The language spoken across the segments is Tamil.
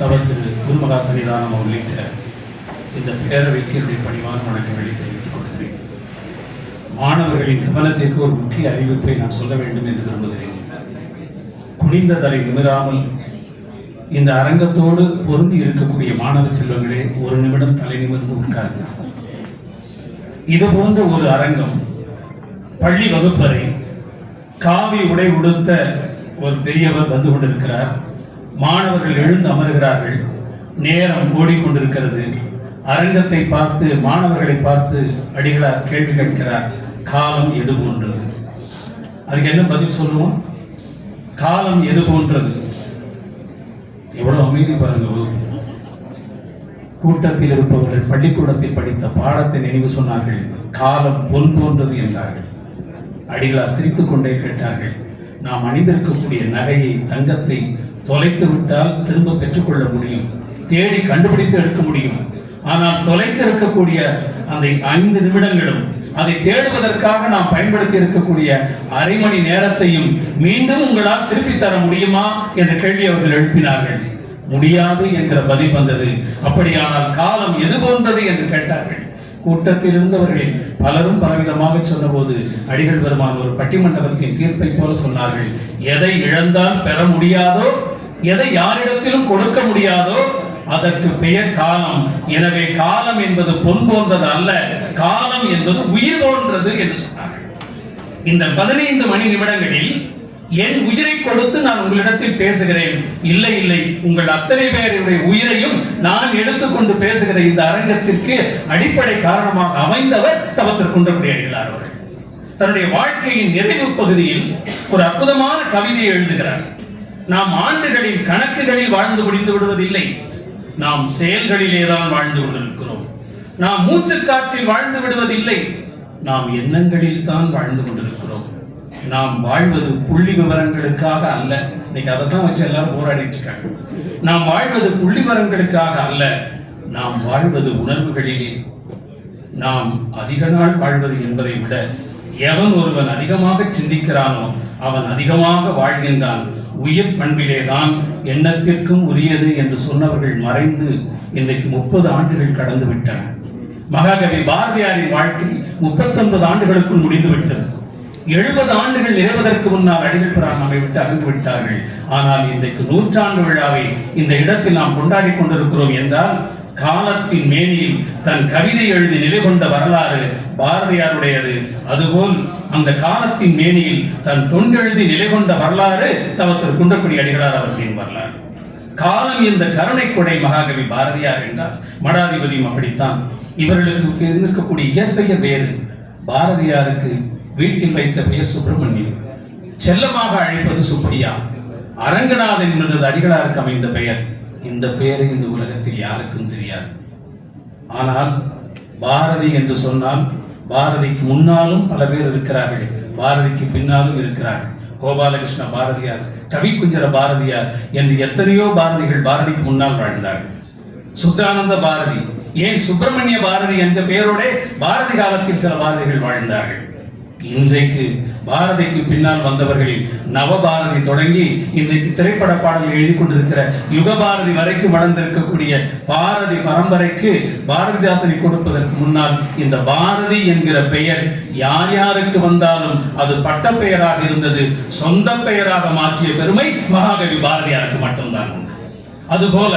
தவ திரு குருமகா சன்னிதானம் உள்ளிட்ட இந்த பேரவைக்கு என்னுடைய பணிவான வணக்கங்களை தெரிவித்துக் கொள்கிறேன். மாணவர்களின் கவனத்திற்கு ஒரு முக்கிய அறிவிப்பை நான் சொல்ல வேண்டும் என்று விரும்புகிறேன். குனிந்த தலை நிமிராமல் இந்த அரங்கத்தோடு பொருந்தி இருக்கக்கூடிய மாணவ செல்வங்களே ஒரு நிமிடம் தலை நிமிர்ந்து உட்காருங்க. இது போன்ற ஒரு அரங்கம் பள்ளி வகுப்பறை காவி உடை உடுத்த ஒரு பெரியவர் வந்து கொண்டிருக்கிறார். மாணவர்கள் எழுந்து அமருகிறார்கள். நேரம் ஓடிக்கொண்டிருக்கிறது. அரங்கத்தை பார்த்து மாணவர்களை பார்த்து அடிகளார் கேள்வி கேட்கிறார். காலம் எது போன்றது? அதுக்கு என்ன பதில் சொல்லுவோம்? காலம் எது போன்றது? எவ்வளவு அமைதி பாருங்க கூட்டத்தில் இருப்பவர்கள் பள்ளிக்கூடத்தில் படித்த பாடத்தை நினைவு சொன்னார்கள். காலம் பொன் போன்றது என்றார்கள். அடிகளார் சிரித்துக்கொண்டே கேட்டார்கள். நாம் அணிந்திருக்கக்கூடிய நகையை தங்கத்தை தொலைத்து விட்டால் திரும்ப பெற்றுக்கொள்ள முடியும். தேடி கண்டுபிடித்து எடுக்க முடியும். ஆனால் தொலைத்து இருக்கக்கூடிய அந்த ஐந்து நிமிடங்களும் அதை தேடுவதற்காக நாம் பயன்படுத்தி இருக்கக்கூடிய அரை மணி நேரத்தையும் மீண்டும் உங்களால் திருப்பி தர முடியுமா என்ற கேள்வி அவர்கள் எழுப்பினார்கள். முடியாது என்ற பதில் வந்தது. அப்படியானால் காலம் எது போன்றது என்று கேட்டார்கள். கூட்டத்தில் இருந்தவர்களில் பலரும் பலவிதமாக சொன்னபோது அடிகள் பெருமான் ஒரு பட்டிமண்டபத்தின் தீர்ப்பை போல சொன்னார்கள். எதை இழந்தால் பெற முடியாதோ எதை யாரிடத்திலும் கொடுக்க முடியாதோ அதற்கு பெயர் காலம். எனவே காலம் என்பது பொன் போன்றது அல்ல. காலம் என்பது உயிர் போன்றது என்று சொன்னார்கள். இந்த பதினைந்து மணி நிமிடங்களில் என் உயிரை கொடுத்து நான் உங்களிடத்தில் பேசுகிறேன். இல்லை இல்லை. உங்கள் அத்தனை பேருடைய உயிரையும் நான் எடுத்துக்கொண்டு பேசுகிற இந்த அரங்கத்திற்கு அடிப்படை காரணமாக அமைந்தவர் தவத்திற்குண்டக்கூடிய அடிகளார் அவர்கள். தன்னுடைய வாழ்க்கையின் நிறைவு பகுதியில் ஒரு அற்புதமான கவிதையை எழுதுகிறார். நாம் ஆண்டுகளின் கணக்குகளில் வாழ்ந்து முடிந்து விடுவதில்லை. நாம் செயல்களிலே தான் வாழ்ந்து கொண்டிருக்கிறோம். நாம் மூச்சு காற்றில் வாழ்ந்து விடுவதில்லை. நாம் எண்ணங்களில் தான் வாழ்ந்து கொண்டிருக்கிறோம். நாம் வாழ்வது புள்ளி விவரங்களுக்காக அல்ல. இன்னைக்கு அதை தான் வச்சு எல்லாரும் போராடிட்டு இருக்காங்க. நாம் வாழ்வது புள்ளி விவரங்களுக்காக அல்ல. நாம் வாழ்வது உணர்வுகளிலே. நாம் அதிக நாள் வாழ்வது என்பதை விட எவன் ஒருவன் அதிகமாக சிந்திக்கிறானோ அவன் அதிகமாக வாழ்கின்றான். உயிர் பண்பிலே தான் எண்ணத்திற்கும் உரியது என்று சொன்னவர்கள் மறைந்து இன்றைக்கு முப்பது ஆண்டுகள் கடந்து விட்டன. மகாகவி பாரதியாரின் வாழ்க்கை முப்பத்தொன்பது ஆண்டுகளுக்குள் முடிந்து விட்டது எழுபது ஆண்டுகள் நிறைவதற்கு முன்னால் அடிகள் பெறான் நம்மை விட்டு அகன்று விட்டார்கள். ஆனால் இன்றைக்கு நூற்றாண்டு விழாவை இந்த இடத்தில் நாம் கொண்டாடி கொண்டிருக்கிறோம் என்றால் காலத்தின் மேனியில் தன் கவிதை எழுதி நிலை கொண்ட வரலாறு பாரதியாருடையது. அதுபோல் அந்த காலத்தின் மேனியில் தன் தொண்டெழுதி நிலை கொண்ட வரலாறு தவத்திற்கு குன்றக்குடி அடிகளார் அவர்களின் வரலாறு. காலம் இந்த கருணை கொடை மகாகவி பாரதியார் என்றால் மடாதிபதியும் அப்படித்தான். இவர்களுக்கு இருக்கக்கூடிய இயற்பெயர் வேறு. பாரதியாருக்கு வீட்டில் வைத்த பெயர் சுப்பிரமணியம். செல்லமாக அழைப்பது சுப்பையா. அரங்கநாதன் என்பது அடிகளாருக்கு அமைந்த பெயர். இந்த பெயர் இந்த உலகத்தில் யாருக்கும் தெரியாது. ஆனால் பாரதி என்று சொன்னால் பாரதிக்கு முன்னாலும் பல பேர் இருக்கிறார்கள். பாரதிக்கு பின்னாலும் இருக்கிறார்கள். கோபாலகிருஷ்ண பாரதியார் கவிக்குஞ்சர பாரதியார் என்று எத்தனையோ பாரதிகள் பாரதிக்கு முன்னால் வாழ்ந்தார்கள். சுத்தானந்த பாரதி ஏன் சுப்பிரமணிய பாரதி என்ற பெயரோட பாரதி காலத்தில் சில பாரதிகள் வாழ்ந்தார்கள். இன்றைக்கு பாரதிக்கு பின்னால் வந்தவர்களில் நவபாரதி தொடங்கி இன்றைக்கு திரைப்பட பாடல்கள் எழுதி கொண்டிருக்கிற யுகபாரதி வரைக்கும் வளர்ந்திருக்கக்கூடிய பாரதி பரம்பரைக்கு பாரதிதாசனை கொடுப்பதற்கு முன்னால் இந்த பாரதி என்கிற பெயர் யார் யாருக்கு வந்தாலும் அது பட்ட பெயராக இருந்தது சொந்த பெயராக மாற்றிய பெருமை மகாகவி பாரதியாருக்கு மட்டும்தான். அதுபோல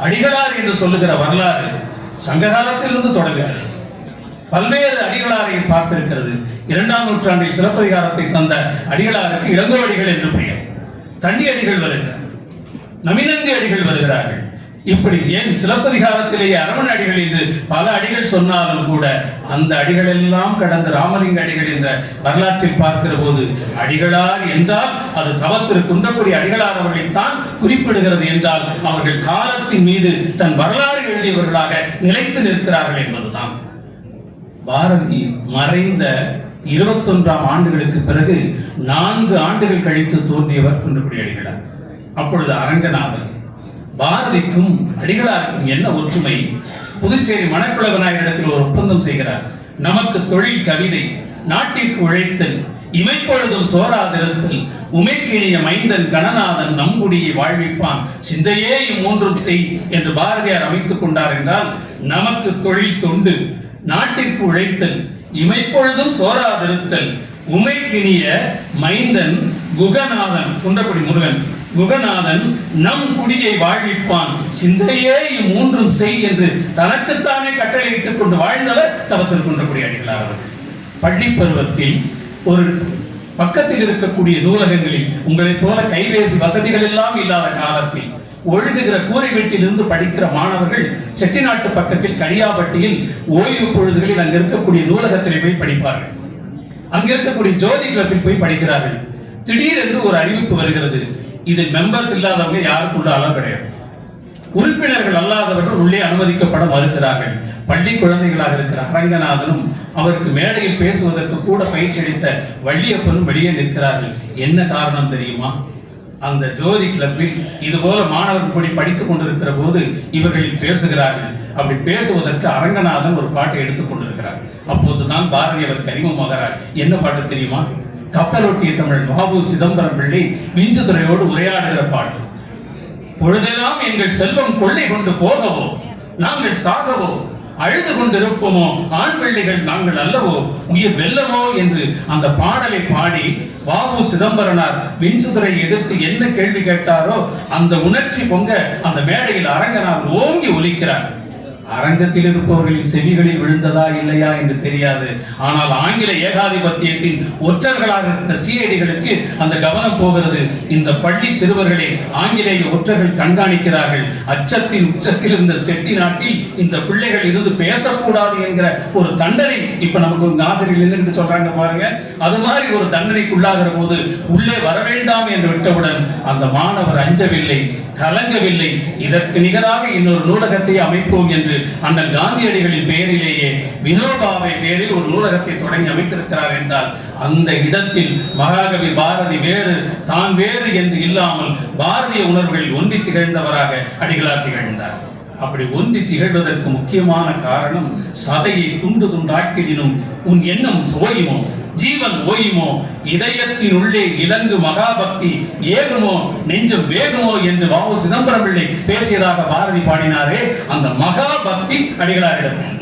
அடிகளார் என்று சொல்லுகிற வரலாறு சங்ககாலத்திலிருந்து தொடங்குகிறது. பல்வேறு அடிகளாரை பார்த்திருக்கிறது. இரண்டாம் நூற்றாண்டில் சிலப்பதிகாரத்தை தந்த அடிகளாருக்கு இளங்கோவடிகள் என்று பெயர். தண்ணி அடிகள் வருகிறார். நமினந்தி அடிகள் வருகிறார்கள். இப்படி ஏன் சிலப்பதிகாரத்திலேயே அரவண அடிகள் என்று பல அடிகள் சொன்னாலும் கூட அந்த அடிகள் எல்லாம் கடந்த ராமலிங்க அடிகள் என்ற வரலாற்றில் பார்க்கிற போது அடிகளார் என்றால் அது தவத்திற்கு குன்றக்கூடிய அடிகளார் அவர்களைத்தான் குறிப்பிடுகிறது என்றால் அவர்கள் காலத்தின் மீது தன் வரலாறு எழுதியவர்களாக நிலைத்து நிற்கிறார்கள் என்பதுதான். பாரதி மறைந்த இருபத்தொன்றாம் ஆண்டுகளுக்கு பிறகு நான்கு ஆண்டுகள் கழித்து தோன்றியவர் குன்றக்குடி அடிகளார். அப்பொழுது அரங்கநாதன் பாரதிக்கும் அடிகளாருக்கும் என்ன ஒற்றுமை? புதுச்சேரி மணக்குள விநாயகரிடத்தில் ஒரு ஒப்பந்தம் செய்கிறார். நமக்கு தொழில் கவிதை நாட்டிற்கு உழைத்தல் இமைப்பொழுதும் சோராதிருத்தல் உமைக்கிழிய மைந்தன் கணநாதன் நம்குடியை வாழ்விப்பான் சிந்தையே இம்மூன்றும் செய் என்று பாரதியார் அமைத்துக் கொண்டார் என்றால் நமக்கு தொழில் தொண்டு நாட்டிற்கு உழைத்தல் இமைப்பொழுதும் சோராதிருத்தல் உமைக்கிணிய மைந்தன் குகநாதன் குன்றக்குடி முருகன். குகநாதன் நம் குடியை வாழ்விப்பான். சிந்தையே இம்மூன்றும் செய் என்று தனக்குத்தானே கட்டளையிட்டுக் கொண்டு வாழ்ந்தவர் தவத்தில் குன்றக்குடி அடிகளார் அவர்கள். பள்ளி பருவத்தில் ஒரு பக்கத்தில் இருக்கக்கூடிய நூலகங்களில் உங்களைப் போல கைபேசி வசதிகள் எல்லாம் இல்லாத காலத்தில் ஒழுகுகிற கூரை வீட்டிலிருந்து படிக்கிற மாணவர்கள் செட்டிநாட்டு பக்கத்தில் கனியாபட்டியில் ஓய்வு பொழுதுகளில் அங்க இருக்கக்கூடிய நூலகத்திலே போய் படிப்பார்கள். அங்க இருக்கக்கூடிய ஜோதி கிளப்பில் போய் படிக்கிறார்கள். திடீரென்று ஒரு அறிவிப்பு வருகிறது. இதில் மெம்பர்ஸ் இல்லாதவங்க யாருக்குள்ள உள்ள அளவு கிடையாது. உறுப்பினர்கள் அல்லாதவர்கள் உள்ளே அனுமதிக்கப்பட மறுக்கிறார்கள். பள்ளி குழந்தைகளாக இருக்கிற அரங்கநாதனும் அவருக்கு மேடையில் பேசுவதற்கு கூட பயிற்சி அளித்த வள்ளியப்பனும் வெளியே நிற்கிறார்கள். என்ன காரணம் தெரியுமா? அந்த ஜோதி கிளப்பில் இது போல மாணவர்கள் கூடி படித்துக் கொண்டிருக்கிற போது இவர்களில் பேசுகிறார்கள். அப்படி பேசுவதற்கு அரங்கநாதன் ஒரு பாட்டை எடுத்துக் கொண்டிருக்கிறார். அப்போதுதான் பாரதி அவருக்கு அறிமுகமாகிறார். என்ன பாட்டு தெரியுமா? கப்பலொட்டிய தமிழ் மகாபு சிதம்பரம் பிள்ளை விஞ்சுதுறையோடு உரையாடுகிற பாட்டு. பொழுதெல்லாம் எங்கள் செல்வம் கொள்ளை கொண்டு போகவோ நாங்கள் சாகவோ அழுது கொண்டிருப்போமோ ஆண் பிள்ளைகள் நாங்கள் அல்லவோ? உயிர் வெல்லவோ? என்று அந்த பாடலை பாடி வாவு சிதம்பரனார் மின்சுதரை எதிர்த்து என்ன கேள்வி கேட்டாரோ அந்த உணர்ச்சி பொங்க அந்த மேடையில் அரங்கனார் ஓங்கி ஒலிக்கிறார். அரங்கத்தில் இருப்பவர்களின் செவிகளில் விழுந்ததா இல்லையா என்று தெரியாது. ஆனால் ஆங்கில ஏகாதிபத்தியத்தின் ஒற்றர்களாக இருக்கிற சிஐடிகளுக்கு அந்த கவனம் போகிறது. இந்த பள்ளி சிறுவர்களை ஆங்கிலேய ஒற்றர்கள் கண்காணிக்கிறார்கள். அச்சத்தின் உச்சத்தில் இருந்த செட்டி நாட்டில் இந்த பிள்ளைகள் இருந்து பேசக்கூடாது என்கிற ஒரு தண்டனை இப்ப நமக்கு ஒரு ஆசிரியர் என்னன்னு சொல்றாங்க பாருங்க. அது மாதிரி ஒரு தண்டனைக்குள்ளாகிற போது உள்ளே வர வேண்டாம் என்று விட்டவுடன் அந்த மாணவர் அஞ்சவில்லை கலங்கவில்லை. இதற்கு நிகராக இன்னொரு நூலகத்தை அமைப்போம் என்று அந்த காந்தியடிகளின் பெயரிலேயே வினோபாவை பெயரில் ஒரு நூலகத்தை தொடங்கி அமைத்திருக்கிறார் என்றால் அந்த இடத்தில் மகாகவி பாரதி வேறு தான் வேறு என்று இல்லாமல் பாரதிய உணர்வுகளில் ஒன்றி திகழ்ந்தவராக அடிகளார் திகழ்ந்தார். அப்படி ஒன்றி திகழ்வதற்கு முக்கியமான காரணம் சதையை துண்டு துண்டாக்கிடினும் உன் எண்ணம் ஓயுமோ? ஜீவன் ஓயுமோ? இதயத்தின் உள்ளே இலங்கு மகாபக்தி ஏகுமோ நெஞ்சம் வேகுமோ? என்று வாவு சிதம்பரம் பிள்ளை பேசியதாக பாரதி பாடினாரே அந்த மகாபக்தி அடிகளாரிடத்தில்.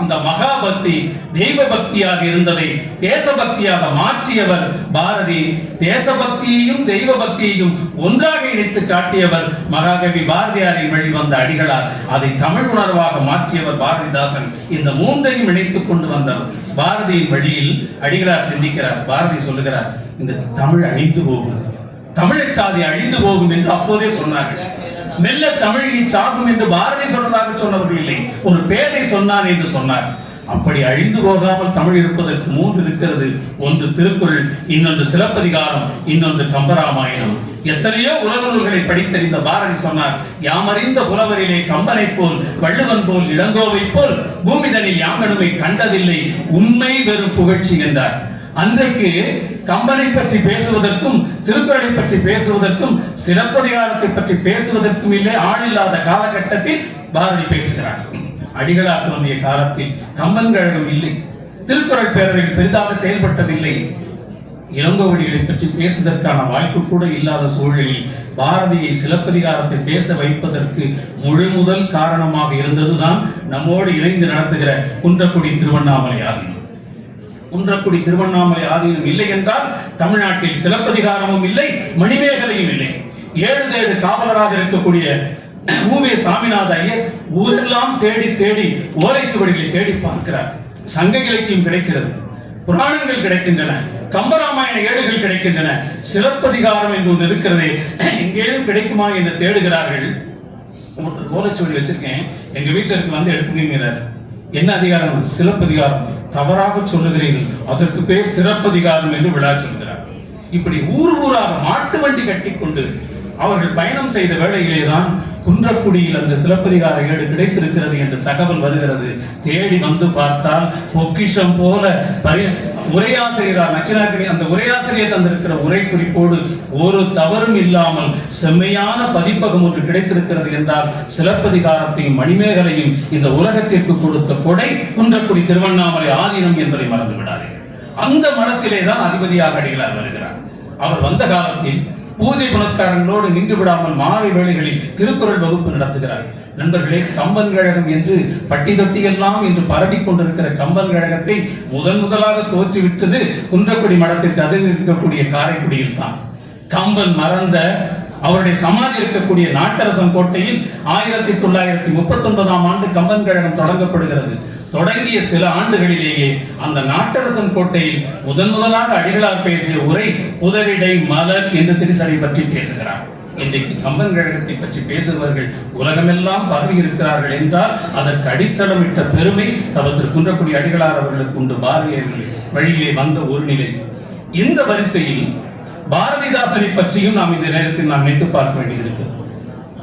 அந்த மகாபக்தி தெய்வ பக்தியாக இருந்ததை தேசபக்தியாக மாற்றியவர் பாரதி. தேசபக்தியையும் தெய்வ பக்தியையும் ஒன்றாக இணைத்து காட்டியவர் மகாகவி பாரதியாரின் வெளிவந்த அடிகளார். அதை தமிழ் உணர்வாக மாற்றியவர் பாரதிதாசன். இந்த மூன்றையும் இணைத்துக் கொண்டு வந்தவர் பாரதியின் வழியில் அடிகளார் சிந்திக்கிறார். பாரதி சொல்லுகிறார் இந்த தமிழ் அழிந்து போகும். தமிழ் சாதி அழிந்து போகும் என்று அப்போதே சொன்னார்கள். மெல்ல தமிழ் நீ சாகும் என்று பாரதி சொன்னதாக சொன்னவர்கள் இல்லை. ஒரு பேரை சொன்னான் என்று சொன்னார். அப்படி அழிந்து போகாமல் தமிழ் இருப்பதற்கு மூன்று இருக்கிறது. ஒன்று திருக்குறள் இன்னொன்று சிலப்பதிகாரம் இன்னொன்று கம்பராமாயணம். எத்தனையோ உலக படித்தறிந்த பாரதி சொன்னார் யாமறிந்த புலவரிலே கம்பனை போல் வள்ளுவன் போல் இளங்கோவை போல் பூமிதனில் யாங்கனுமை கண்டதில்லை உண்மை வெறும் புகழ்ச்சி என்றார். அன்றைக்கு கம்பனை பற்றி பேசுவதற்கும் திருக்குறளை பற்றி பேசுவதற்கும் சிலப்பதிகாரத்தை பற்றி பேசுவதற்கும் இல்லை ஆளில்லாத காலகட்டத்தில் பாரதி பேசுகிறார். அடிகளார் தோன்றிய காலத்தில் கம்பன் கழகம் இல்லை திருக்குறள் பேரவையில் பெரிதாக செயல்பட்டதில்லை. இளங்கோவடிகளை பற்றி பேசுவதற்கான வாய்ப்பு கூட இல்லாத சூழலில் பாரதியை சிலப்பதிகாரத்தை பேச வைப்பதற்கு முழு முதல் காரணமாக இருந்ததுதான் நம்மோடு இணைந்து நடத்துகிற குன்றக்குடி திருவண்ணாமலை ஆதீனம் குன்றக்குடி திருவண்ணாமலை ஆதீனம் இல்லை என்றால் தமிழ்நாட்டில் சிலப்பதிகாரமும் இல்லை மணிமேகலையும் இல்லை. ஏழு தேடு காவலராக இருக்கக்கூடிய ஊவே சாமிநாத ஐயர் ஊரெல்லாம் தேடி தேடி ஓலைச்சுவடிகளை தேடி பார்க்கிறார். சங்க இலக்கியம் கிடைக்கிறது புராணங்கள் கிடைக்கின்றன கம்பராமாயண ஏடுகள் கிடைக்கின்றன சிலப்பதிகாரம் என்று ஒன்று இருக்கிறதே எங்கேயும் கிடைக்குமா என்று தேடுகிறார்கள். ஒருத்தர் ஓலைச்சுவடி வச்சிருக்கேன் எங்க வீட்டில் இருக்கு வந்து எடுத்துக்கிறார் என்ன அதிகாரம்? சிறப்பதிகாரம் தவறாக சொல்லுகிறீர்கள். அதற்கு பேர் சிறப்பதிகாரம் என்று விழா சொல்கிறார். இப்படி ஊர் ஊராக மாட்டு வண்டி கட்டி கொண்டு அவர்கள் பயணம் செய்த வேளையிலே தான் குன்றக்குடியில் அந்த சிலப்பதிகார ஏடு கிடைத்திருக்கிறது என்று தகவல் வருகிறது. தேடி வந்து பார்த்தால் பொக்கிஷம் போல உரையாசிரியரா உரையாசிரியரார் நச்சினார்கடி அந்த உரையாசிரியர் தந்திருக்கிற உரை குறிப்போடு ஒரு தவறும் இல்லாமல் செம்மையான பதிப்பகம் ஒன்று கிடைத்திருக்கிறது என்றால் சிலப்பதிகாரத்தையும் மணிமேகலையும் இந்த உலகத்திற்கு கொடுத்த கொடை குன்றக்குடி திருவண்ணாமலை ஆதீனம் என்பதை மறந்து விடாதே அந்த மனத்திலே தான் அதிபதியாக அடிகளார் வருகிறார். அவர் வந்த காலத்தில் பூஜை புனஸ்காரங்களோடு நின்று விடாமல் மாலை வேளைகளில் திருக்குறள் வகுப்பு நடத்துகிறார். நண்பர்களே கம்பன் கழகம் என்று பட்டி தொட்டி எல்லாம் என்று பரவிக் கொண்டிருக்கிற கம்பன் கழகத்தை முதன் முதலாக தோற்றுவிட்டது குந்தக்குடி மடத்திற்கு அதில் இருக்கக்கூடிய காரைக்குடியில் தான் கம்பன் மறந்த அவருடைய சமாதி இருக்கக்கூடிய நாட்டரசன் கோட்டையில் ஆயிரத்தி தொள்ளாயிரத்தி முப்பத்தி ஒன்பதாம் ஆண்டு கம்பன் கழகம் தொடங்கப்படுகிறது. தொடங்கிய சில ஆண்டுகளிலேயே அந்த நாட்டரசன் கோட்டையில் முதன் முதலாக அடிகளார் பேசிய உரை புதரிடை மலர் என்று திரிசடை பற்றி பேசுகிறார். இன்றைக்கு கம்பன் கழகத்தை பற்றி பேசுபவர்கள் உலகமெல்லாம் பதவி இருக்கிறார்கள் என்றால் அதற்கு அடித்தளமிட்ட பெருமை தவத்திற்கு குன்றக்குடி அடிகளார் அவர்களுக்கு உண்டு. பாரதியர்கள் வழியிலே வந்த ஒரு நிலை. இந்த வரிசையில் பாரதிதாசனை பற்றியும் நாம் இந்த நேரத்தில் நாம் நினைத்து பார்க்க வேண்டியது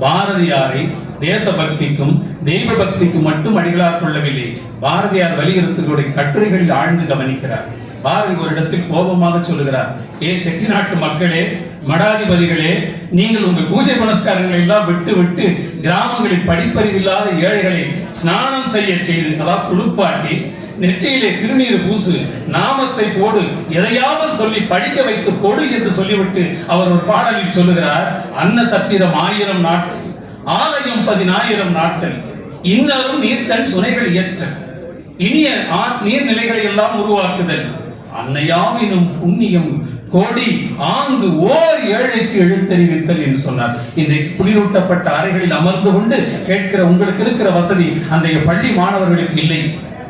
பாரதியாரை தேசபக்திக்கும் தெய்வ பக்திக்கும் மட்டும் அடிகளார் கொள்ளவில்லை. பாரதியார் வலியுறுத்தலுடைய கட்டுரைகளில் ஆழ்ந்து கவனிக்கிறார். பாரதி ஒரு இடத்தில் கோபமாக சொல்லுகிறார் ஏ செட்டி நாட்டு மக்களே மடாதிபதிகளே நீங்கள் உங்க பூஜை புனஸ்காரங்களை எல்லாம் விட்டு விட்டு கிராமங்களில் படிப்பறிவில்லாத ஏழைகளை ஸ்நானம் செய்ய செய்து அதாவது துடுப்பாட்டி நெற்றியிலே திருநீர் பூசு நாமத்தை போடு எதையாவது சொல்லி படிக்க வைத்து கொடு என்று சொல்லிவிட்டு அவர் ஒரு பாடலில் சொல்லுகிறார் அன்ன சத்திரம் ஆயிரம் நாட்டு ஆலயம் பதினாயிரம் நாட்கள் இன்னரும் நீர்த்தன் சுனைகள் இயற்ற இனிய நீர்நிலைகளை எல்லாம் உருவாக்குதல் அன்னையாவினும் புண்ணியம் கோடி ஆங்கு ஓர் ஏழைக்கு எழுத்தறிவித்தல் என்று சொன்னார். இன்றைக்கு குளிரூட்டப்பட்ட அறைகளில் அமர்ந்து கொண்டு கேட்கிற உங்களுக்கு இருக்கிற வசதி அன்றைய பள்ளி மாணவர்களுக்கு இல்லை.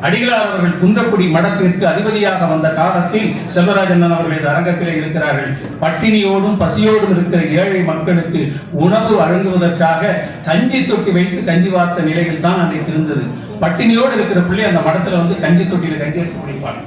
அடிகளார் அவர்கள் குன்றக்குடி மடத்திற்கு அதிபதியாக வந்த காலத்தில் செல்வராஜன் அவர்கள் அரங்கத்திலே இருக்கிறார்கள். பட்டினியோடும் பசியோடும் இருக்கிற ஏழை மக்களுக்கு உணவு வழங்குவதற்காக கஞ்சி தொட்டி வைத்து கஞ்சி வார்த்த நிலையில் தான் அன்றைக்கு இருந்தது. பட்டினியோடு இருக்கிற பிள்ளை அந்த மடத்துல வந்து கஞ்சி தொட்டியில கஞ்சி எடுத்து குடிப்பாங்க.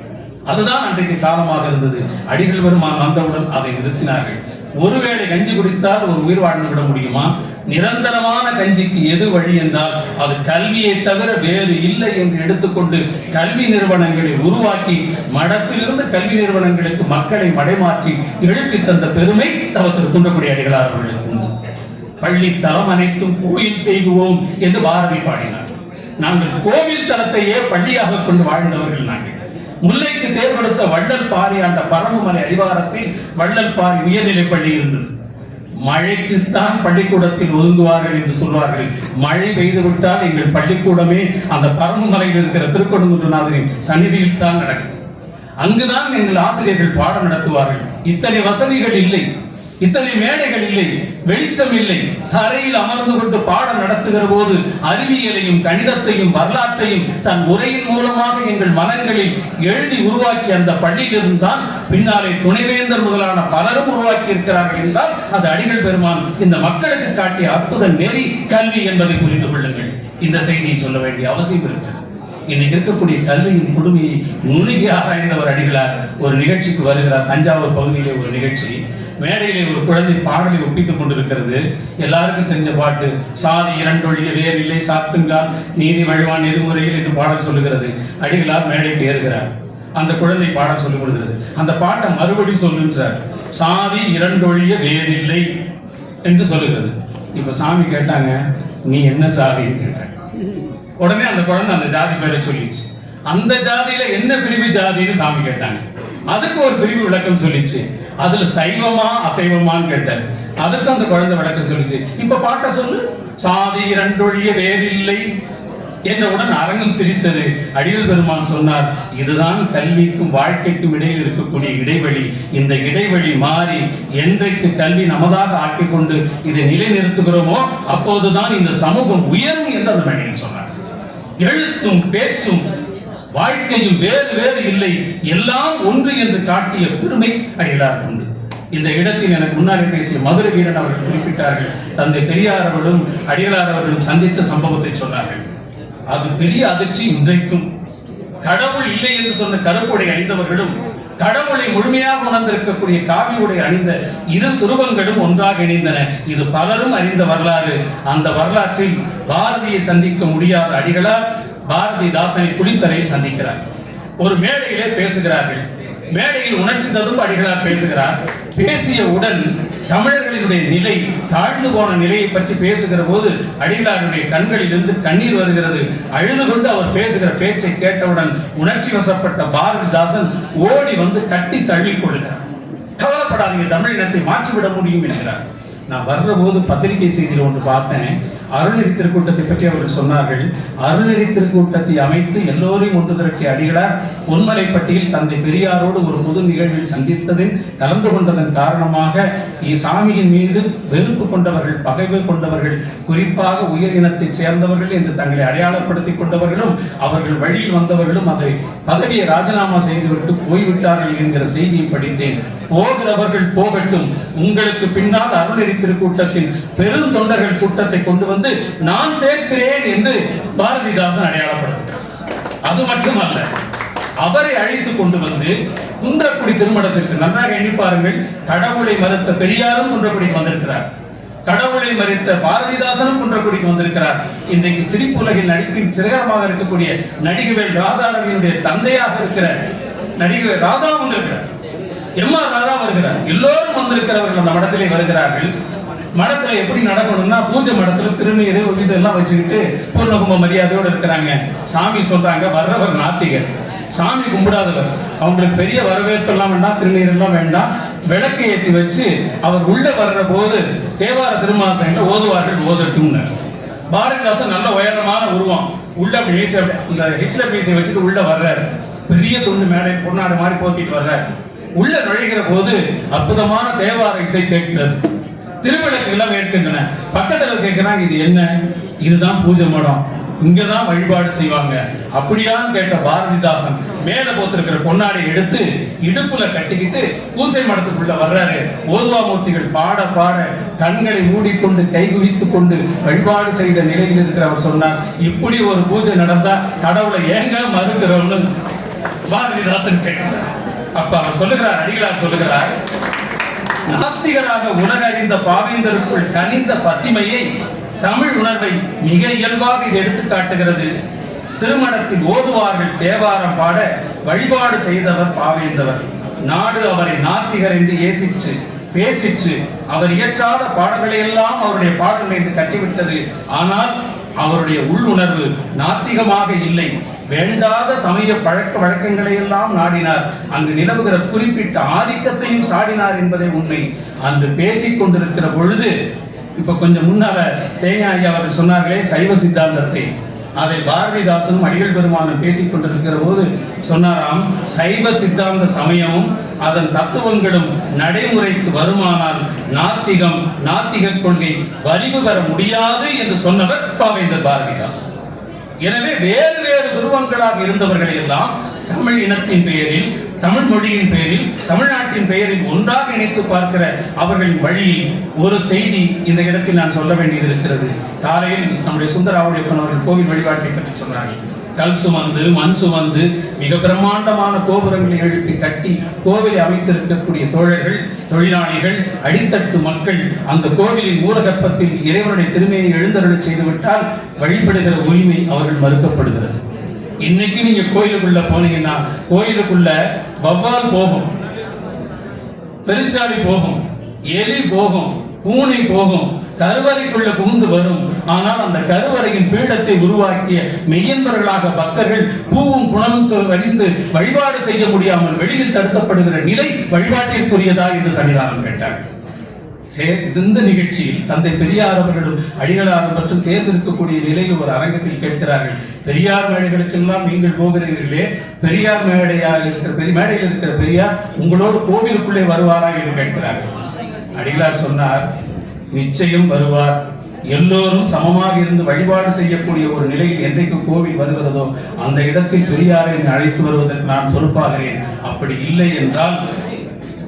அதுதான் அன்றைக்கு காலமாக இருந்தது. அடிகள் வருமான வந்தவுடன் அதை நிறுத்தினார்கள். ஒருவேளை கஞ்சி குடித்தால் ஒரு உயிர் வாழ்ந்து விட முடியுமா? நிரந்தரமான கஞ்சிக்கு எது வழி என்றால் அது கல்வியை தவிர வேறு இல்லை என்று எடுத்துக்கொண்டு கல்வி நிறுவனங்களை உருவாக்கி மடத்திலிருந்து கல்வி நிறுவனங்களுக்கு மக்களை மடைமாற்றி எழுப்பி தந்த பெருமை தவத்தில் குன்றக்குடி அடிகளார் அவர்களுக்கு உண்டு. பள்ளி தலம் அனைத்தும் கோயில் செய்குவோம் என்று பாரதி பாடினார். நாங்கள் கோவில் தலத்தையே பள்ளியாக கொண்டு வாழ்ந்தவர்கள் நாங்கள். முல்லைக்கு தேர்வெடுத்த வள்ளல் பாரி அந்த பரமமலை அடிவாரத்தில் வள்ளல் பாரி உயர்நிலை பள்ளி இருந்தது. மழைக்குத்தான் பள்ளிக்கூடத்தில் ஒதுங்குவார்கள் என்று சொல்வார்கள். மழை பெய்து விட்டால் எங்கள் பள்ளிக்கூடமே அந்த பரமமலையில் இருக்கிற திருக்கொடுங்குன்றநாதரின் சந்நிதியில் தான் நடக்கும். அங்குதான் எங்கள் ஆசிரியர்கள் பாடம் நடத்துவார்கள். இத்தனை வசதிகள் இல்லை. இத்தனை மேடைகள் இல்லை வெளிச்சம் இல்லை. தரையில் அமர்ந்து கொண்டு பாடம் நடத்துகிற போது அறிவியலையும் கணிதத்தையும் வரலாற்றையும் தன் உரையின் மூலமாக எங்கள் மனங்களில் எழுதி உருவாக்கி அந்த பள்ளியிலிருந்து தான் பின்னாலே துணைவேந்தர் முதலான பலரும் உருவாக்கி இருக்கிறார்கள் என்றால் அது அடிகள் பெருமான் இந்த மக்களுக்கு காட்டிய அற்புத நெறி கல்வி என்பதை புரிந்து கொள்ளுங்கள். இந்த செய்தியை சொல்ல வேண்டிய அவசியம் இருக்கிறது. இன்னைக்கு இருக்கக்கூடிய கல்வியின் கொடுமையை நுணுகி ஆராய்ந்தவர் அடிகளார். ஒரு நிகழ்ச்சிக்கு வருகிறார். தஞ்சாவூர் பகுதியிலே ஒரு நிகழ்ச்சி. மேடையிலே ஒரு குழந்தை பாடலை ஒப்பித்துக் கொண்டிருக்கிறது. எல்லாருக்கும் தெரிஞ்ச பாட்டு சாதி இரண்டொழிய வேறில்லை சாத்துங்கால் நீதி வழுவான் நெறிமுறையில் என்று பாடல் சொல்லுகிறது. அடிகளார் மேடைக்கு ஏறுகிறார். அந்த குழந்தை பாடம் சொல்லிக் கொடுக்கிறது அந்த பாட்டை மறுபடி சொல்லுங்க சார். சாதி இரண்டொழிய வேறில்லை என்று சொல்லுகிறது. இப்ப சாமி கேட்டாங்க நீ என்ன சாதின்னு கேட்டாங்க. உடனே அந்த குழந்தை அந்த ஜாதி பேரை சொல்லிச்சு. அந்த ஜாதியில என்ன பிரிவு ஜாதின்னு சாமி கேட்டாங்க. அதுக்கு ஒரு பிரிவு விளக்கம் சொல்லிச்சு. அதுல சைவமா அசைவமான்னு கேட்டாரு. அதுக்கு அந்த குழந்தை விளக்கம் சொல்லிச்சு. இப்ப பாட்ட சொல்லு. சாதி இரண்டொழிய வேறில்லை. என்னவுடன் அரங்கம் சிரித்தது. அடிகள் பெருமான் சொன்னார் இதுதான் கல்விக்கும் வாழ்க்கைக்கும் இடையில் இருக்கக்கூடிய இடைவெளி. இந்த இடைவெளி மாறி என்றைக்கு கல்வி நமதாக ஆக்கிக் கொண்டு இதை நிலைநிறுத்துகிறோமோ அப்போதுதான் இந்த சமூகம் உயரும் என்று அந்த மேடையில் சொன்னார். எழுத்தும் பேச்சும் வாழ்க்கையும் வேறு வேறு இல்லை. எல்லாம் ஒன்று என்று காட்டிய பெருமை அடிகளார் உண்டு. இந்த இடத்தில் எனக்கு முன்னாடி பேசிய மதுரை வீரன் அவர்கள் குறிப்பிட்டார்கள். தந்தை பெரியார் அவர்களும் அடிகளார் அவர்களும் சந்தித்த சம்பவத்தை சொன்னார்கள். அது பெரிய அதிர்ச்சி இன்றைக்கும். கடவுள் இல்லை என்று சொன்ன கருப்புடை அணிந்தவர்களும் கடவுளை முழுமையாக உணர்ந்திருக்கக்கூடிய காவி உடை அணிந்த இரு துருவங்களும் ஒன்றாக இணைந்தன. இது பலரும் அறிந்த வரலாறு. அந்த வரலாற்றில் பாரதியை சந்திக்க முடியாத அடிகளார் பாரதிதாசனை குளித்தரையில் சந்திக்கிறார். ஒரு மேடையிலே பேசுகிறார்கள். மேடையில் உணர்ச்சி ததும்ப அடிகளார் பேசுகிறார் பேசியவுடன் தமிழர்களினுடைய நிலை தாழ்ந்து போன நிலையை பற்றி பேசுகிற போது அடிகளாருடைய கண்களில் இருந்து கண்ணீர் வருகிறது. அழுது கொண்டு அவர் பேசுகிற பேச்சை கேட்டவுடன் உணர்ச்சி வசப்பட்ட பாரதிதாசன் ஓடி வந்து கட்டி தள்ளிக் கொள்கிறார். கவலைப்படாதீங்க தமிழ் இனத்தை மாற்றிவிட முடியும் என்கிறார். நான் வர்ற போது பத்திரிகை செய்தியில் ஒன்று பார்த்தேன். அருள்நெறி திருக்கூட்டத்தை பற்றி அவர்கள் சொன்னார்கள். அருள்நெறி திருக்கூட்டத்தை அமைத்து எல்லோரையும் ஒன்று திரட்டி அடிகளார் பொன்மலைப்பட்டியில் தந்தை பெரியாரோடு ஒரு பொது நிகழ்வில் சந்தித்ததில் கலந்து கொண்டதன் காரணமாக சாமியின் மீது வெறுப்பு கொண்டவர்கள் பகைவு கொண்டவர்கள் குறிப்பாக உயர் இனத்தைச் சேர்ந்தவர்கள் என்று தங்களை அடையாளப்படுத்திக் கொண்டவர்களும் அவர்கள் வழியில் வந்தவர்களும் அதை பதவியை ராஜினாமா செய்துவிட்டு போய்விட்டார்கள் என்கிற செய்தியை படித்தேன். போகிறவர்கள் போகட்டும். உங்களுக்கு பின்னால் அருள்நெறி திருக்கூட்டத்தின் பெரும் தொண்டர்கள் கூட்டத்தை கொண்டு வந்து நான் சேர்க்கிறேன் என்று பாரதிதாசன் அடையாளப்படுத்துகிறார். அது மட்டுமல்ல அவரை அழைத்து கொண்டு வந்து குன்றக்குடி திருமணத்திற்கு நன்றாக எண்ணி பாருங்கள் கடவுளை மறுத்த பெரியாரும் குன்றக்குடிக்கு வந்திருக்கிறார். கடவுளை மறித்த பாரதிதாசனும் குன்றக்குடிக்கு வந்திருக்கிறார். இன்றைக்கு சிரிப்புலகில் நடிப்பின் சிறகரமாக இருக்கக்கூடிய நடிகவேல் ராதாரவியினுடைய தந்தையாக இருக்கிற நடிகை ராதாவும் இருக்கிறார் எம் ஆர் வருகிறார். எல்லோரும் வந்திருக்கிறவர்கள் அந்த மடத்திலே வருகிறார்கள். மடத்துல எப்படி நடக்கணும்னா பூஜை மடத்துல திருநீர் இதெல்லாம் வச்சுக்கிட்டு பூர்ணகும்ப மரியாதையோடு இருக்கிறாங்க. சாமி சொல்றாங்க வர்றவர் நாத்திகர். சாமி கும்பிடாதவர். அவங்களுக்கு பெரிய வரவேற்பு எல்லாம் வேண்டாம் திருநீர் எல்லாம் வேண்டாம். விளக்கு ஏற்றி வச்சு அவர் உள்ள வர்ற போது தேவார திருமாசங்களை ஓதுவார்கள் ஓதட்டும்னு. பாரதிதாசன் நல்ல உயரமான உருவம். உள்ள மீசை இந்த ஹிட்லர் மீசை வச்சுட்டு உள்ள வர்றாரு. பெரிய துண்டு மேடை பொன்னாடு மாதிரி போத்திட்டு வர்றாரு. உள்ள நுழைகிற போது அற்புதமான தேவார இசை கேட்கிறது திருவிளக்கு எல்லாம் கேட்கின்றன பக்கத்துல கேட்கிறாங்க இது என்ன? இதுதான் பூஜை மடம். இங்கதான் வழிபாடு செய்வாங்க. அப்படியான்னு கேட்ட பாரதிதாசன் மேல போத்திருக்கிற பொன்னாடி எடுத்து இடுப்புல கட்டிக்கிட்டு பூசை மடத்துக்குள்ள வர்றாரு. ஓதுவா மூர்த்திகள் பாட பாட கண்களை மூடிக்கொண்டு கை குவித்து கொண்டு வழிபாடு செய்த நிலையில் இருக்கிறவர் சொன்னார் இப்படி ஒரு பூஜை நடந்தா கடவுளை ஏங்க மறுக்கிறோம்னு பாரதிதாசன் கேட்கிறார். அப்ப அவர் சொல்லுகிறார் அடிகளார் சொல்லுகிறார் நாத்திகராக உலக அறிந்த பாவேந்தருக்குள் கனிந்த பத்திமையை தமிழ் உணர்வை மிக இயல்பாக இது எடுத்து காட்டுகிறது. திருமணத்தில் ஓதுவார்கள் தேவாரம் பாட வழிபாடு செய்தவர் பாவேந்தவர். நாடு அவரை நாத்திகர் என்று ஏசிற்று பேசிற்று அவர் இயற்றாத பாடல்களை எல்லாம் அவருடைய பாடல்கள் என்று கட்டிவிட்டது. ஆனால் அவருடைய உள்ளுணர்வு நாத்திகமாக இல்லை. வேண்டாத சமய பழக்க வழக்கங்களை எல்லாம் நாடினார். அங்கு நிலவுகிற குறிப்பிட்ட ஆதிக்கத்தையும் சாடினார் என்பதை உண்மை. அந்த பேசிக் கொண்டிருக்கிற பொழுது இப்ப கொஞ்சம் முன்னால தேங்காய் அவர்கள் சொன்னார்களே சைவ சித்தாந்தத்தை. அதை பாரதிதாசனும் அடிகள் பெருமானும் பேசிக் கொண்டிருக்கிற போது சொன்னாராம் சைவ சித்தாந்த சமயமும் அதன் தத்துவங்களும் நடைமுறைக்கு வருமானால் நாத்திகம் நாத்திக கொள்கை வலிவு பெற முடியாது என்று சொன்னவர் பாவேந்தர் பாரதிதாசன். எனவே வேறு வேறு துருவங்களாக இருந்தவர்களை எல்லாம் தமிழ் இனத்தின் பெயரில் தமிழ் மொழியின் பெயரில் தமிழ்நாட்டின் பெயரில் ஒன்றாக இணைத்து பார்க்கிற அவர்களின் வழியில் ஒரு செய்தி இந்த இடத்தில் நான் சொல்ல வேண்டியது இருக்கிறது. காலையில் நம்முடைய சுந்தராவுடையப்பன் அவர்கள் கோவில் வழிபாட்டை பற்றி சொன்னார்கள். கல் சுமந்து மண் சுமந்து மிக பிரம்மாண்டமான கோபுரங்களை எழுப்பி கட்டி கோவிலை அமைத்திருக்கக்கூடிய தோழர்கள் தொழிலாளிகள் அடித்தட்டு மக்கள் அந்த கோவிலின் மூலகற்பத்தில் இறைவனுடைய திருமையை எழுந்தருளை செய்துவிட்டால் வழிபடுகிற உரிமை அவர்கள் மறுக்கப்படுகிறது. இன்னைக்கு நீங்க கோயிலுக்குள்ள போனீங்கன்னா கோயிலுக்குள்ள வவ்வால் போகும் பெருச்சாடி போகும் எலி போகும் பூனை போகும் கருவறைக்குள்ள புகுந்து வரும். ஆனால் அந்த கருவறையின் பீடத்தை உருவாக்கிய மெய்யன்பர்களாக பக்தர்கள் பூவும் குணமும் வலிந்து வழிபாடு செய்ய முடியாமல் வெளியில் தடுக்கப்படுகிற நிலை வழிபாட்டிற்குரியதா என்று சன்னிதானம் கேட்டார். இந்த நிகழ்ச்சியில் தந்தை பெரியார் அவர்களும் அடிகளாரும் மற்றும் சேர்ந்திருக்கக்கூடிய நிலையில் ஒரு அரங்கத்தில் கேட்கிறார்கள். பெரியார் மேடைகளுக்கெல்லாம் நீங்கள் போகிறீர்களே. பெரியார் மேடையாக இருக்கிற பெரிய மேடையில் இருக்கிற பெரியார் உங்களோடு கோவிலுக்குள்ளே வருவாரா என்று கேட்கிறார்கள். அடிகளார் சொன்னார் நிச்சயம் வருவார். எல்லோரும் சமமாக இருந்து வழிபாடு செய்யக்கூடிய ஒரு நிலையில் என்றைக்கு கோவில் வருகிறதோ அந்த இடத்தில் பெரியாரை அழைத்து வருவதற்கு நான் பொறுப்பாகிறேன். அப்படி இல்லை என்றால்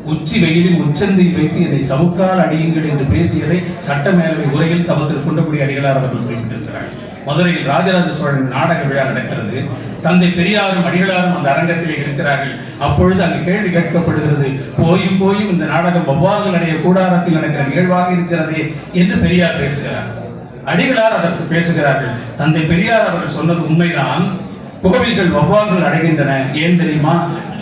உச்சி வெயிலில் உச்சந்தை வைத்து என்னை சவுக்கால் அடியுங்கள் என்று பேசியதை சட்ட மேலவை உரையில் தவத்திற்கு கொண்டக்கூடிய அடிகளார் அவர்கள் குறிப்பிட்டிருக்கிறார்கள் மதுரையில் ராஜராஜ சோழன் நாடக விழா நடக்கிறது. தந்தை பெரியாரும் அடிகளாரும் அந்த அரங்கத்திலே இருக்கிறார்கள். அப்பொழுது அங்கு கேள்வி கேட்கப்படுகிறது. போயும் போயும் இந்த நாடகம் வவ்வாறுகள் அடைய கூடாரத்தில் நடக்கிற நிகழ்வாக இருக்கிறதே என்று பெரியார் பேசுகிறார். அடிகளார் அதற்கு பேசுகிறார்கள். தந்தை பெரியார் அவர்கள் சொன்னது உண்மைதான். கோவில்கள் வவ்வால்கள் அடைகின்றன. ஏன் தெரியுமா?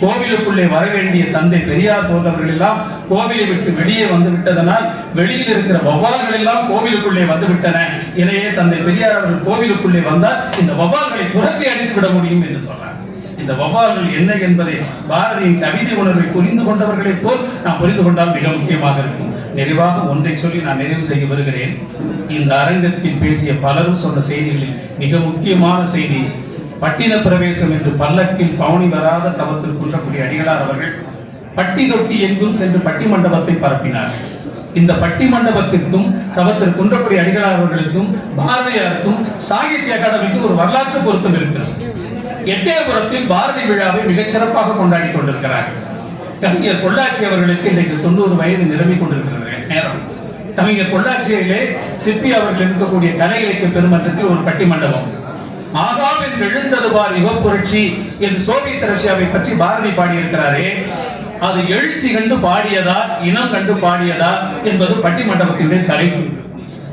கோவிலுக்குள்ளே வர வேண்டிய தந்தை பெரியார் போன்றவர்கள் எல்லாம் கோவிலை விட்டு வெளியே வந்து விட்டதனால் வெளியில் இருக்கிற வவ்வால்கள் எல்லாம் கோவிலுக்குள்ளே வந்து விட்டன. எனவே தந்தை பெரியார் அவர்கள் கோவிலுக்குள்ளே வந்தால் இந்த வவ்வால்களை துரத்தி அடித்து விட முடியும் என்று சொன்னார். இந்த வவ்வால்கள் என்ன என்பதை பாரதியின் கவிதை உணர்வை புரிந்து கொண்டவர்களைப் போல் நாம் புரிந்து கொண்டால் மிக முக்கியமாக இருக்கும். நிறைவாக ஒன்றை சொல்லி நான் நிறைவு செய்ய வருகிறேன் இந்த அரங்கத்தில் பேசிய பலரும் சொன்ன செய்திகளில் மிக முக்கியமான செய்தி பட்டின பிரவேசம் என்று பல்லக்கில் பவுனி வராத தவத்தில் குன்றக்கூடிய அடிகளார் அவர்கள் பட்டி தொட்டி எங்கும் சென்று பட்டி மண்டபத்தை பரப்பினார் இந்த பட்டி மண்டபத்திற்கும் தவத்திற்கு குன்றக்குடி அடிகளார் அவர்களுக்கும் பாரதியாருக்கும் சாகித்ய அகாடமிக்கும் ஒரு வரலாற்று பொருத்தம் இருக்கிறது. எட்டயபுரத்தில் பாரதி விழாவை மிகச் சிறப்பாக கொண்டாடி கொண்டிருக்கிறார் கவிஞர் பொள்ளாச்சி அவர்களுக்கு இன்றைக்கு தொண்ணூறு வயது நிரம்பிக் கொண்டிருக்கிறது. நேரம். கவிஞர் பொள்ளாச்சியிலே சிற்பி அவர்கள் இருக்கக்கூடிய கலை இலக்கிய பெருமன்றத்தில் ஒரு பட்டி மண்டபம். ஆகாவில் எழுந்தது பார் யுகப்புரட்சி என்று சோவியத் ரஷ்யாவை பற்றி பாரதி பாடியிருக்கிறாரே. அது எழுச்சி கண்டு பாடியதா இனம் கண்டு பாடியதா என்பது பட்டிமண்டபத்தினுடைய தலைப்பு.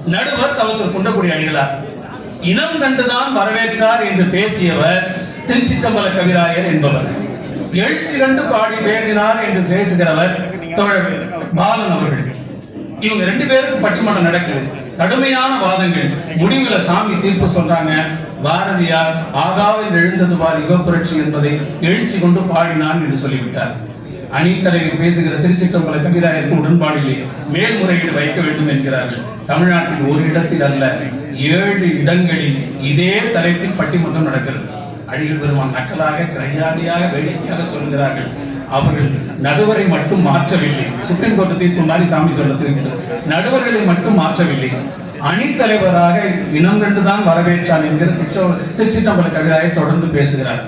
நடுவர் தவத்தில் குண்டக்குடி அணிகளார் இனம் கண்டுதான் வரவேற்றார் என்று பேசியவர் திருச்சிற்றம்பல கவிராயர் என்பவர். எழுச்சி கண்டு பாடி வேண்டினார் என்று பேசுகிறவர் தோழர் பாலன் அவர்கள். இவங்க ரெண்டு பேருக்கும் பட்டிமன்றம் நடக்குது. கடுமையான வாதங்கள். முடிவுல சாமி தீர்ப்பு சொல்றாங்க. பாரதியார் ஆகாவில் எழுந்தது பார் யுகப்புரட்சி என்பதை எழுச்சி கொண்டு பாடினான் என்று சொல்லிவிட்டார். அணித்தலைவர் பேசுகிற திருச்சிற்றம்பல கவிராயருக்கு உடன்பாடில்லை மேல்முறையீடு வைக்க வேண்டும் என்கிறார்கள். தமிழ்நாட்டில் ஒரு இடத்தில் அல்ல ஏழு இடங்களில் இதே தலைப்பில் பட்டிமன்றம் நடக்கிறது. அழிகள் பெருமான் நக்கலாக கையாளியாக வேடிக்கையாக சொல்கிறார்கள். அவர்கள் நடுவரை மட்டும் மாற்றவில்லை. சுப்ரீம் கோர்ட் தீர்ப்பு மாதிரி சாமி சொல்ல நடுவர்களை மட்டும் மாற்றவில்லை. அணித்தலைவராக இனம் கண்டுதான் வரவேற்றான் என்கிற திச்சோ திருச்சிட்டம்பல கவிதாயை தொடர்ந்து பேசுகிறார்.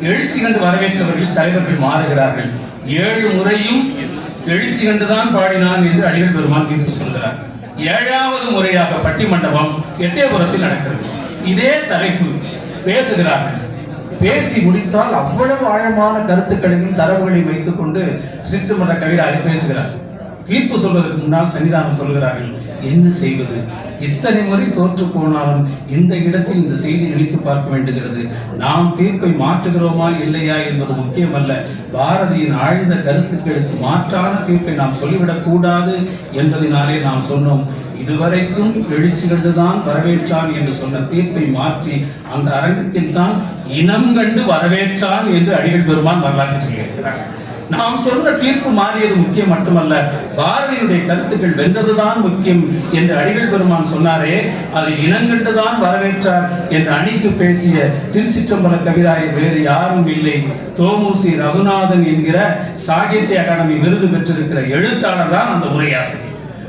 எழுச்சி கண்டு வரவேற்றவர்கள் தலைவர்கள் மாறுகிறார்கள். ஏழு முறையும் எழுச்சி கண்டுதான் பாடினான் என்று அடிகள் பெருமான் தீர்ப்பு சொல்கிறார். ஏழாவது முறையாக பட்டிமண்டபம் எட்டயபுரத்தில் நடக்கிறது. இதே தலைப்பு பேசுகிறார்கள். பேசி முடித்தால் அவ்வளவு ஆழமான கருத்துக்களையும் தரவுகளையும் வைத்துக் கொண்டு சித்துமன்ற கவிதை பேசுகிறார். தீர்ப்பு சொல்வதற்கு முன்னால் சன்னிதானம் சொல்கிறார்கள் என்ன செய்வது? இத்தனை முறை தோற்று போனாலும் இந்த இடத்தில் இந்த செய்தி நினைத்து பார்க்க வேண்டுகிறது. நாம் தீர்ப்பை மாற்றுகிறோமா இல்லையா என்பது முக்கியமல்ல. பாரதியின் ஆழ்ந்த கருத்துக்களுக்கு மாற்றான தீர்ப்பை நாம் சொல்லிவிடக் கூடாது என்பதனாலே நாம் சொன்னோம். இதுவரைக்கும் எழுச்சி கண்டுதான் வரவேற்றான் என்று சொன்ன தீர்ப்பை மாற்றி அந்த அரங்கத்தில் தான் இனம் கண்டு வரவேற்றான் என்று அடிகள் பெருமான் வரலாற்று சொல்லியிருக்கிறார். நாம் சொன்ன தீர்ப்பு மாறியது முக்கியம் மட்டுமல்ல பாரதியுடைய கருத்துக்கள் வென்றதுதான் முக்கியம் என்று அடிகள் பெருமான் சொன்னாரே அது இனங்கண்டுதான் வரவேற்றார் என்று அணிக்கு பேசிய திருச்சிற்றம்பல கவிராயர் வேறு யாரும் இல்லை. தோமுசி ரகுநாதன் என்கிற சாகித்ய அகாடமி விருது பெற்றிருக்கிற எழுத்தாளர் தான் அந்த உரையாசிரியர்.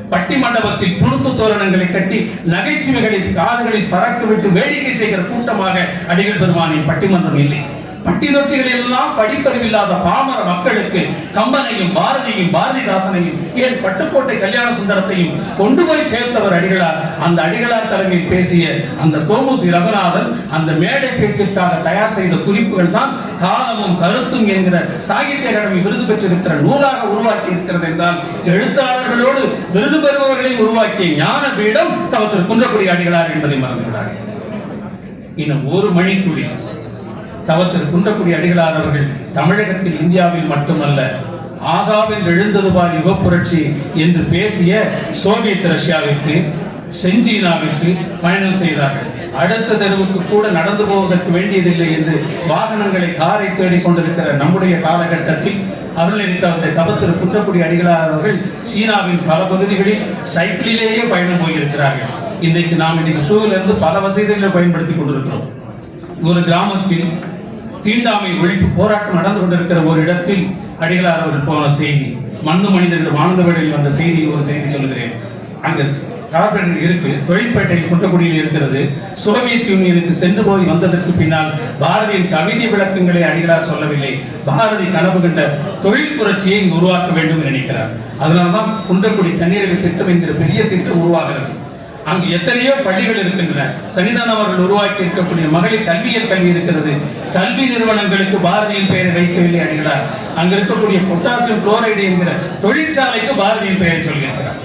பட்டி மண்டபத்தில் துணுக்கு தோரணங்களை கட்டி நகைச்சுவைகளில் காதுகளில் பறக்க விட்டு வேடிக்கை செய்கிற கூட்டமாக அடிகள் பெருமானின் பட்டிமன்றம் இல்லை. பட்டி தொட்டிகள் எல்லாம் படிப்பறிவில்லாத பாமர மக்களுக்கு கம்பனையும் பாரதியும் பாரதிதாசனையும் ஏன் பட்டுக்கோட்டை கல்யாண சுந்தரத்தையும் கொண்டு போய் சேர்த்தவர் அடிகளார்? அந்த அடிகளார் தலைமையில் பேசிய அந்த தோமுசி ரகுநாதன் அந்த மேடை பேச்சிற்காக தயார் செய்த குறிப்புகள் தான் காலமும் கருத்தும் என்கிற சாகித்ய அகாடமி விருது பெற்றிருக்கிற நூலாக உருவாக்கி இருக்கிறது என்றால் எழுத்தாளர்களோடு விருது பெறுபவர்களை உருவாக்கிய ஞான பீடம் தவத்திற்கு குன்றக்குடி அடிகளார் என்பதை மறந்துவிடார்கள் இன்னும் ஒரு மணி துளி தவத்தில் குன்றக்குடி அடிகளானவர்கள் தமிழகத்தில் இந்தியாவில் மட்டுமல்ல ஆகாவில் எழுந்ததுபால் யுக புரட்சி என்று பேசிய சோவியத் ரஷ்யாவிற்கு செஞ்சீனாவிற்கு பயணம் செய்தார்கள். அடுத்த தெருவுக்கு கூட நடந்து போவதற்கு வேண்டியதில்லை என்று வாகனங்களை காரை தேடிக் கொண்டிருக்கிற நம்முடைய காலகட்டத்தில் அருளளித்தவருடைய தபத்திரு குன்றக்குடி அடிகளார் அவர்கள் சீனாவின் பல பகுதிகளில் சைக்கிளிலேயே பயணம் போயிருக்கிறார்கள். இன்றைக்கு நாம் இன்னைக்கு சூழலிருந்து பல வசதிகளை பயன்படுத்தி கொண்டிருக்கிறோம். ஒரு கிராமத்தில் தீண்டாமை ஒழிப்பு போராட்டம் நடந்து கொண்டிருக்கிற ஒரு இடத்தில் அடிகளார் அவர்கள் போன செய்தி. மண்ணு மனிதர்கள் வாழ்ந்தவர்களில் வந்த செய்தி ஒரு செய்தி சொல்கிறேன் அங்க கார்பன் இருக்கு தொழிற்பேட்டையில் குற்றக்குடியில் இருக்கிறது. சோவியத் யூனியனுக்கு சென்று போய் வந்ததற்கு பின்னால் பாரதியின் கவிதை விளக்கங்களை அடிகளார் சொல்லவில்லை. பாரதி கனவு கண்ட தொழில் புரட்சியை உருவாக்க வேண்டும் என்று நினைக்கிறார். அதனால்தான் குன்றக்குடி தண்ணீரக திட்டம் என்கிற பெரிய திட்டம் உருவாகிறது. அங்கு எத்தனையோ பள்ளிகள் இருக்கின்றன. சன்னிதானம் அவர்கள் உருவாக்கி இருக்கக்கூடிய மகளிர் கல்வியல் கல்வி இருக்கிறது. கல்வி நிறுவனங்களுக்கு பாரதியின் பெயரை வைக்கவில்லை அடிகளார் அங்கு இருக்கக்கூடிய பொட்டாசியம் குளோரைடு என்கிற தொழிற்சாலைக்கு பாரதியின் பெயரை சொல்லியிருக்கிறார்.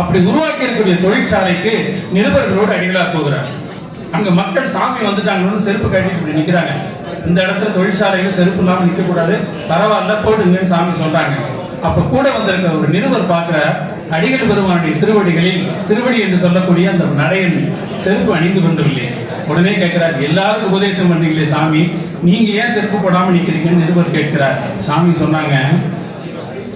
அப்படி உருவாக்கி இருக்கக்கூடிய தொழிற்சாலைக்கு நிருபர்களோடு அடிகளார் போகிறார். அங்க மக்கள் சாமி வந்துட்டாங்கன்னு செருப்பு கட்டிட்டு இப்படி நிக்கிறாங்க. இந்த இடத்துல தொழிற்சாலையில செருப்பு இல்லாமல் நிற்கக்கூடாது கூடாது பரவாயில்ல போடுங்கன்னு சாமி சொல்றாங்க. அப்ப கூட வந்திருக்க ஒரு நிருபர் பார்க்கிற அடிகள் பெருமானுடைய திருவடிகளில் திருவடி என்று சொல்லக்கூடிய அந்த நடையன் செருப்பு அணிந்து கொண்டவில்லை. உடனே கேட்கிறார் எல்லாரும் உபதேசம் பண்ணீங்களே சாமி நீங்க ஏன் செருப்பு போடாம நிக்கிறீங்கன்னு நிருபர் கேட்கிறார். சாமி சொன்னாங்க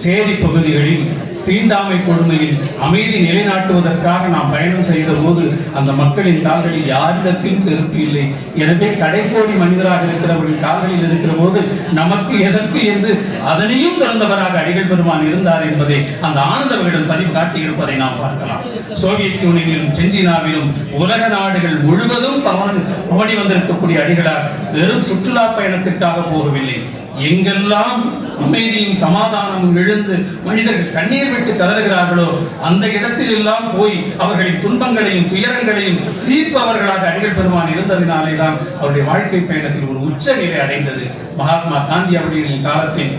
சேரி பகுதிகளில் தீண்டாமை கொடுமையில் அமைதி நிலைநாட்டுவதற்காக நாம் பயணம் செய்த போது அந்த மக்களின் கால்களில் யாரிடத்திலும் செருப்பு இல்லை. எனவே கடைக்கோடி மனிதராக இருக்கிறவர்கள் கால்களில் இருக்கிற போது நமக்கு எதற்கு என்று அதனையும் திறந்தவராக அடிகள் பெருமான் இருந்தார் என்பதை அந்த ஆனந்த விகடன் பதிவு காட்டியிருப்பதை நாம் பார்க்கலாம். சோவியத் யூனியனிலும் செஞ்சினாவிலும் உலக நாடுகள் முழுவதும் பவன் பவனி வந்திருக்கக்கூடிய அடிகளார் வெறும் சுற்றுலா பயணத்திற்காக போகவில்லை. எங்கெல்லாம் அமைதியும் சமாதானமும் எழுந்து மனிதர்கள் கண்ணீர் விட்டு கதறுகிறார்களோ அந்த இடத்தில் எல்லாம் போய் அவர்களின் துன்பங்களையும் துயரங்களையும் தீர்ப்பவர்களாக அடிகள் பெருமான் இருந்ததினாலே தான் அவருடைய வாழ்க்கை பயணத்தில் ஒரு உச்சநிலை அடைந்தது. மகாத்மா காந்தி அவர்களின் காலத்தில்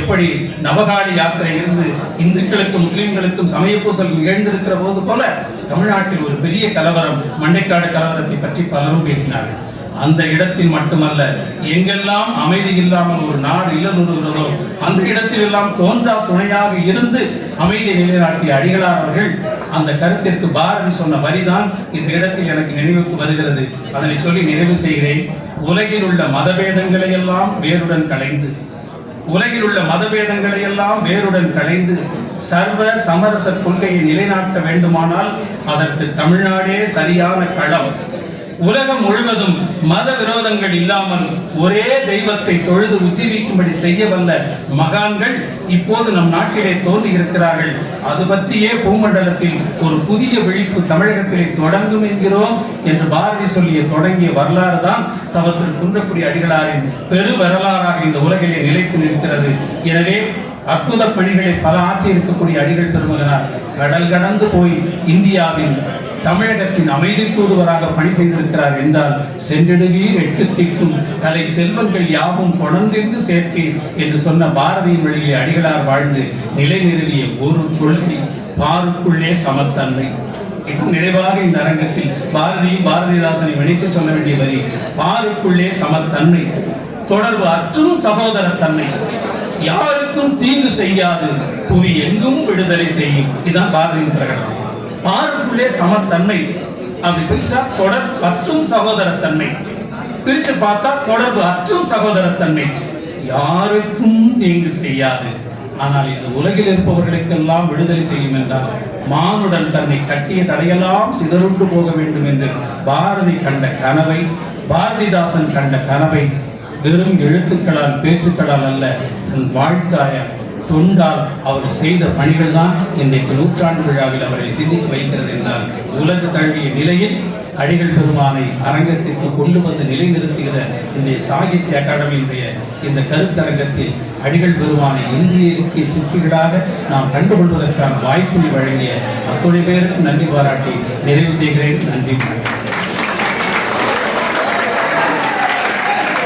எப்படி நவகாளி யாத்திரை இருந்து இந்துக்களுக்கும் முஸ்லிம்களுக்கும் சமய பூசல் நிகழ்ந்திருக்கிற போது போல தமிழ்நாட்டில் ஒரு பெரிய கலவரம் மண்டைக்காடு கலவரத்தை பற்றி பலரும் பேசினார்கள். அந்த இடத்தில் மட்டுமல்ல எங்கெல்லாம் அமைதி இல்லாமல் ஒரு நாடு இல்லலுறுகிறதோ அந்த இடத்தில் எல்லாம் தோன்றா துணையாக இருந்து அமைதியை நிலைநாட்டிய அடிகளார் அவர்கள் அந்த கருத்திற்கு பாரதி சொன்ன வரிதான் இந்த இடத்தில் எனக்கு நினைவுக்கு வருகிறது. அதனை சொல்லி நினைவு செய்கிறேன். உலகில் உள்ள மதபேதங்களை எல்லாம் வேருடன் கலைந்து உலகில் உள்ள மதபேதங்களை எல்லாம் வேருடன் கலைந்து சர்வ சமரச கொள்கையை நிலைநாட்ட வேண்டுமானால் அதற்கு தமிழ்நாடே சரியான களம். உலகம் முழுவதும் மத விரோதங்கள் இல்லாமல் ஒரே தெய்வத்தை தொழுது உஜ்ஜீவிக்கும்படி செய்ய வல்ல மகான்கள் இப்போது நம் நாட்டிலே தோன்றி இருக்கிறார்கள். அது பற்றியே பூமண்டலத்தில் ஒரு புதிய விழிப்பு தமிழகத்திலே தொடங்கும் என்கிறோம் என்று பாரதி சொல்லிய தொடங்கிய வரலாறு தான் தவத்தில் குன்றக்குடி அடிகளாரின் பெரு வரலாறாக இந்த உலகிலே நிலைத்து நிற்கிறது. எனவே அற்புத பணிகளை பல ஆற்றி இருக்கக்கூடிய அடிகள் பெருமகனார். கடல் கடந்து போய் இந்தியாவின் தமிழகத்தின் அமைதி தூதுவராக பணி செய்திருக்கிறார் என்றால் சென்றிடுவீர் எட்டு திக்கும் கலை செல்வங்கள் யாவும் தொடர்ந்திருந்து சேர்ப்பேன் என்று சொன்ன பாரதியின் வழியை அடிகளார் வாழ்ந்து நிலை நிறுவிய ஒரு கொள்கை பாருக்குள்ளே சமத்தன்மை. இது நிறைவாக இந்த அரங்கத்தில் பாரதியும் பாரதிதாசனை இணைத்து சொல்ல வேண்டிய வரி பாருக்குள்ளே சமத்தன்மை தொடர்பு அற்றும் சகோதரத்தன்மை. யாருக்கும் தீங்கு செய்யாது. புவி எங்கும் விடுதலை செய்யும். இதுதான் பாரதியின் பிரகடனம். பாருக்குள்ளே சமத்தன்மை. அப்படி பிரிச்சா தொடர் அற்றும் சகோதரத்தன்மை. பிரிச்சு பார்த்தா தொடர்பு அற்றும் சகோதரத்தன்மை. யாருக்கும் தீங்கு செய்யாது. ஆனால் இந்த உலகில் இருப்பவர்களுக்கெல்லாம் விடுதலை செய்யும் என்றால் மானுடன் தன்னை கட்டிய தடையெல்லாம் சிதறுண்டு போக வேண்டும் என்று பாரதி கண்ட கனவை பாரதிதாசன் கண்ட கனவை வெறும் எழுத்துக்களால் பேச்சுக்களால் அல்ல தன் வாழ்க்காய தொண்டால் அவர் செய்த பணிகள் தான் இன்றைக்கு நூற்றாண்டு விழாவில் அவரை சிந்திக்க வைக்கிறது என்றால் உலக தழுவிய நிலையில் அடிகள் பெருமானை அரங்கத்திற்கு கொண்டு வந்து நிலைநிறுத்துகிற இந்த சாகித்ய அகாடமியினுடைய இந்த கருத்தரங்கத்தில் அடிகள் பெருமானை இந்திய இலக்கிய சிற்பிகளாக நாம் கண்டுகொள்வதற்கான வாய்ப்பினை வழங்கிய அத்துணை பேருக்கு நன்றி பாராட்டி நிறைவு செய்கிறேன். நன்றி.